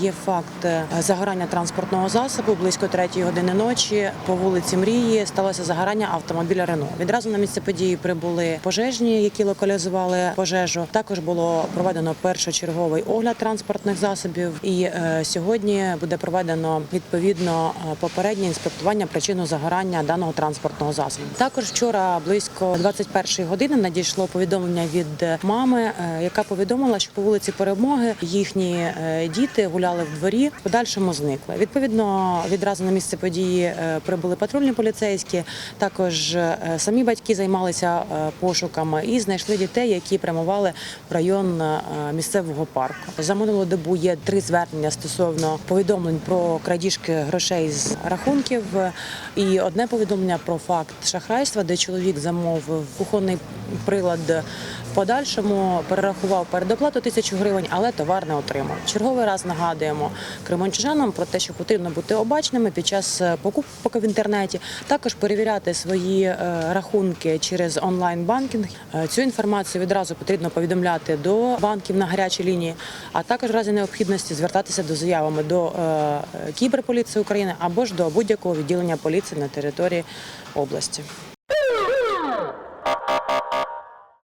Є факт е, загорання транспортного засобу близько третьої години ночі по вулиці Мрії сталося загорання автомобіля Рено. Відразу на місце події прибули пожежні, які локалізували пожежу. Також було проведено першочерговий огляд транспортних засобів. І е, сьогодні буде проведено відповідно е, попереднє інспектування причину загорання даного транспортного засобу. Також вчора близько 21 години надійшло повідомлення від мами, яка повідомила, що по вулиці Перемоги їхні діти гуляли в дворі, в подальшому зникли. Відповідно, відразу на місце події е, прибули патрульні поліцейські. Також е, самі батьки займалися е, пошуками і знайшли дітей, які прямували в район місцевого парку. За минулу добу є три звернення стосовно повідомлень про крадіжки грошей з рахунків, і одне повідомлення про факт шахрайства, де чоловік замовив кухонний прилад. Подальшому перерахував передоплату тисячу гривень, але товар не отримав. Черговий раз нагадуємо кримончужанам про те, що потрібно бути обачними під час е, покупок в інтернеті. Також перевіряти свої е, рахунки через онлайн банкінг. Е, Цю інформацію відразу потрібно повідомляти до банків на гарячій лінії, а також в разі необхідності звертатися до заявами до кіберполіції України або ж до будь-якого відділення поліції на території області.